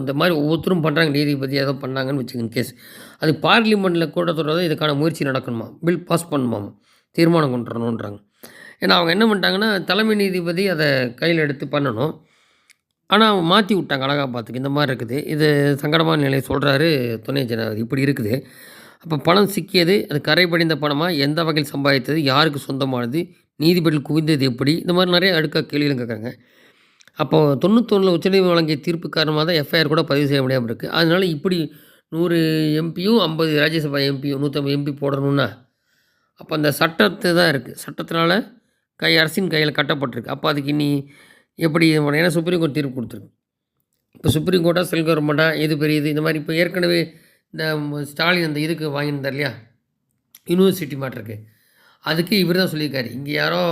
இந்த மாதிரி ஒவ்வொருத்தரும் பண்ணுறாங்க நீதிபதி ஏதோ பண்ணாங்கன்னு வச்சுக்கோங்க கேஸ் அது பார்லிமெண்ட்டில் கூட்டத்தொடர் இதுக்கான முயற்சி நடக்கணுமா? பில் பாஸ் பண்ணணுமாம் தீர்மானம் கொண்டு வரணுன்றாங்க ஏன்னா அவங்க என்ன பண்ணிட்டாங்கன்னா தலைமை நீதிபதி அதை கையில் எடுத்து பண்ணணும். ஆனால் அவங்க மாற்றி விட்டாங்க அலகாபாத்துக்கு இந்த மாதிரி இருக்குது. இது சங்கடமான நிலையை சொல்கிறாரு துணை ஜனாதிபதி. இப்படி இருக்குது. அப்போ பணம் சிக்கியது அது கரை படிந்த பணமாக எந்த வகையில் சம்பாதித்தது? யாருக்கு சொந்தமானது? நீதிபதிகள் குவிந்தது எப்படி? இந்த மாதிரி நிறைய அடுக்க கேள்விகளும் கேட்குறாங்க. அப்போது தொண்ணூத்தொன்னில் உச்சநீதிமன்றம் வழங்கிய தீர்ப்பு காரணமாக தான் எஃப்ஐஆர் கூட பதிவு செய்ய முடியாமல் இருக்குது அதனால் இப்படி நூறு எம்பியும் ஐம்பது ராஜ்யசபா எம்பியும் நூற்றம்பது எம்பி போடணும்னா அப்போ அந்த சட்டத்தை தான் இருக்குது சட்டத்தினால கை அரசின் கையில் கட்டப்பட்டிருக்கு. அப்போ அதுக்கு இனி எப்படி ஏன்னா சுப்ரீம் கோர்ட் தீர்ப்பு கொடுத்துருக்கு. இப்போ சுப்ரீம் கோர்ட்டாக செல் கவர்மெண்ட்டாக எது பெரியது? இந்த மாதிரி இப்போ ஏற்கனவே இந்த ஸ்டாலின் அந்த இதுக்கு வாங்கியிருந்தார் இல்லையா? யூனிவர்சிட்டி மாட்டிருக்கு. அதுக்கு இவர் தான் சொல்லியிருக்காரு. இங்கே யாரோ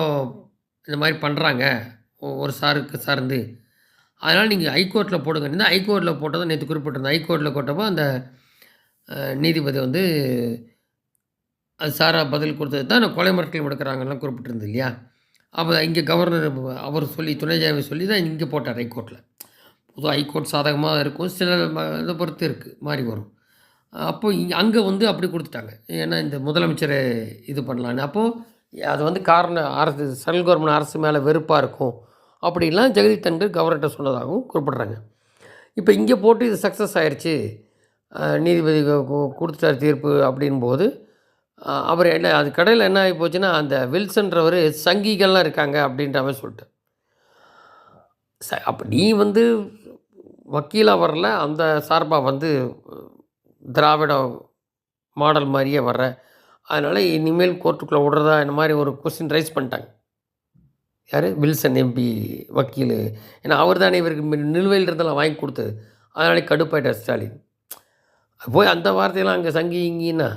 இந்த மாதிரி பண்ணுறாங்க ஒரு சாருக்கு சார்ந்து. அதனால் நீங்கள் ஹைகோர்ட்டில் போடுங்க இருந்தால் ஹைகோர்ட்டில் போட்டதை நேற்று குறிப்பிட்டிருந்தேன். ஹைகோர்ட்டில் போட்டப்போ அந்த நீதிபதி வந்து அது சாரா பதில் கொடுத்தது தான் நான் கொலை மிரட்டல் எடுக்கிறாங்கலாம் குறிப்பிட்டிருந்தது இல்லையா? அப்போ இங்கே கவர்னர் அவர் சொல்லி துணை சொல்லி தான் இங்கே போட்டார் ஹைகோர்ட்டில் பொதுவாக ஹைகோர்ட் சாதகமாக இருக்கும். சில இதை பொறுத்து இருக்குது மாறி வரும். அப்போ இங்கே அங்கே வந்து அப்படி கொடுத்துட்டாங்க. ஏன்னா இந்த முதலமைச்சரை இது பண்ணலான்னு. அப்போது அது வந்து காரணம் அரசு சென்ட்ரல் கவர்மெண்ட் அரசு மேலே வெறுப்பாக இருக்கும். அப்படின்லாம் ஜெகதீப் தங்கர் கவர்னர்கிட்ட சொன்னதாகவும் குறிப்பிட்றாங்க. இப்போ இங்கே போட்டு இது சக்ஸஸ் ஆயிடுச்சு நீதிபதி கொடுத்துட்டார் தீர்ப்பு அப்படின்போது அவர் என்ன அது கடையில் என்ன ஆகி போச்சுன்னா அந்த வில்சன்றவர் சங்கிகள்லாம் இருக்காங்க அப்படின்ற மாதிரி சொல்லிட்டு. ச அப்போ நீ வந்து வக்கீலாக வரல அந்த சார்பாக வந்து திராவிட மாடல் மாதிரியே வர்ற. அதனால் இனிமேல் கோர்ட்டுக்குள்ளே விடுறதா இந்த மாதிரி ஒரு கொஸ்டின் ரைஸ் பண்ணிட்டாங்க. யார்? வில்சன் எம்பி வக்கீல். ஏன்னா அவர் தானே இவருக்கு நிலுவையில் இருந்தெல்லாம் வாங்கி கொடுத்தது. அதனாலே கடுப்பாயிட்டார் ஸ்டாலின். போய் அந்த வார்த்தையெல்லாம் அங்கே சங்கி இங்கின்னா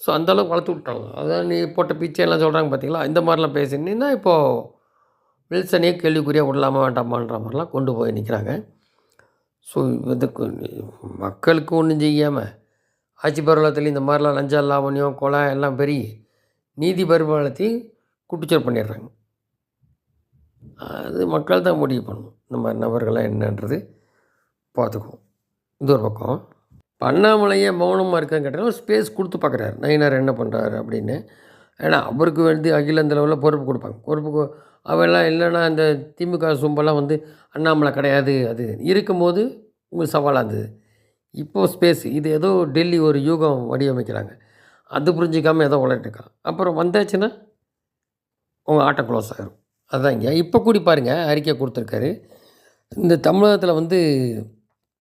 ஸோ அந்தளவுக்கு வளர்த்து விட்டாங்க. அதான் நீ போட்ட பிச்சையெல்லாம் சொல்கிறாங்க பார்த்தீங்களா இந்த மாதிரிலாம் பேசினீங்கன்னா இப்போது வில்சனே கேள்விக்குறியாக விடலாமா வேண்டாமான்ற மாதிரிலாம் கொண்டு போய் நிற்கிறாங்க ஸோ இதுக்கு மக்களுக்கு ஒன்றும் செய்யாமல் ஆட்சி பருவத்தில் இந்த மாதிரிலாம் லஞ்ச லாவணியம் கொலை எல்லாம் பெரிய நீதி பரிபாலத்தையும் குட்டிச்சோர் பண்ணிடுறாங்க. அது மக்கள் தான் முடிவு பண்ணணும். இந்த மாதிரி நபர்கள்லாம் என்னன்றது பார்த்துக்குவோம். இது ஒரு பக்கம். பண்ணாமலையே மௌனமாக இருக்கான்னு கேட்டால் ஒரு ஸ்பேஸ் கொடுத்து பார்க்குறாரு. நயினார் என்ன பண்ணுறாரு அப்படின்னு. ஏன்னா அவருக்கு வந்து அகில அந்த லெவலில் பொறுப்பு கொடுப்பாங்க. பொறுப்பு அவெல்லாம் இல்லைன்னா இந்த திமுக சும்பெல்லாம் வந்து அண்ணாமலை கிடையாது அது இருக்கும்போது உங்களுக்கு சவாலாக இருந்தது. இப்போது ஸ்பேஸ் இது ஏதோ டெல்லி ஒரு யூகம் வடிவமைக்கிறாங்க. அது புரிஞ்சிக்காமல் ஏதோ உழைட்டுருக்கான் அப்புறம் வந்தாச்சுன்னா உங்கள் ஆட்டம் க்ளோஸ் ஆகிரும் அதாங்க. இப்போ கூடி பாருங்கள் அறிக்கை கொடுத்துருக்காரு. இந்த தமிழகத்தில் வந்து